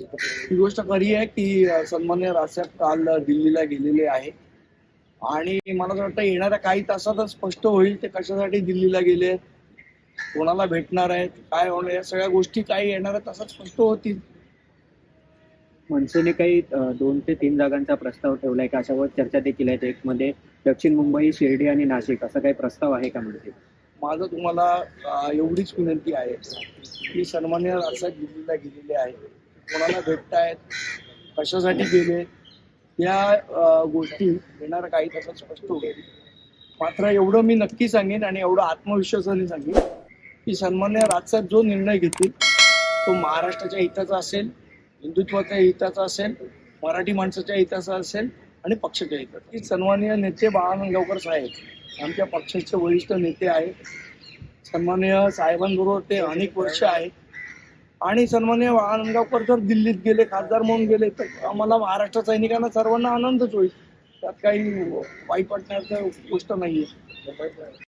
ही गोष्ट खरी आहे की सन्मान्य राजसाहेब काल दिल्लीला गेलेले आहे आणि मला असं वाटतं येणाऱ्या काही तासातच स्पष्ट होईल ते कशासाठी दिल्लीला गेले कोणाला भेटणार आहेत काय होणार या सगळ्या गोष्टी काही येणाऱ्या तासात स्पष्ट होतील. मनसेने काही दोन ते तीन जागांचा प्रस्ताव ठेवलाय का? अशावर चर्चा देखील आहेत एक मध्ये दक्षिण मुंबई शिर्डी आणि नाशिक असा काही प्रस्ताव आहे का म्हणजे माझं तुम्हाला एवढीच विनंती आहे की सन्मान्य राजसाहेब दिल्लीला गेलेले आहेत. कोणाला भेटतायत कशासाठी गेले या गोष्टी येणाऱ्या काही तासात स्पष्ट होईल. मात्र एवढं मी नक्की सांगेन आणि एवढं आत्मविश्वासाने सांगेन की सन्मान्य राजसाहेब जो निर्णय घेतील तो महाराष्ट्राच्या हिताचा असेल हिंदुत्वाच्या हिताचा असेल मराठी माणसाच्या हिताचा असेल आणि पक्षाच्या हिताचा. की सन्माननीय नेते बाळानंदगावकर साहेब आमच्या पक्षाचे वरिष्ठ नेते आहेत. सन्मान्य साहेबांबरोबर ते अनेक वर्ष आहेत. आणि सन्मान्य आनंदगावकर जर दिल्लीत गेले खासदार म्हणून गेले तर आम्हाला महाराष्ट्र सैनिकांना सर्वांना आनंदच होईल. त्यात काही वाईट वाटण्याचं गोष्ट नाहीये.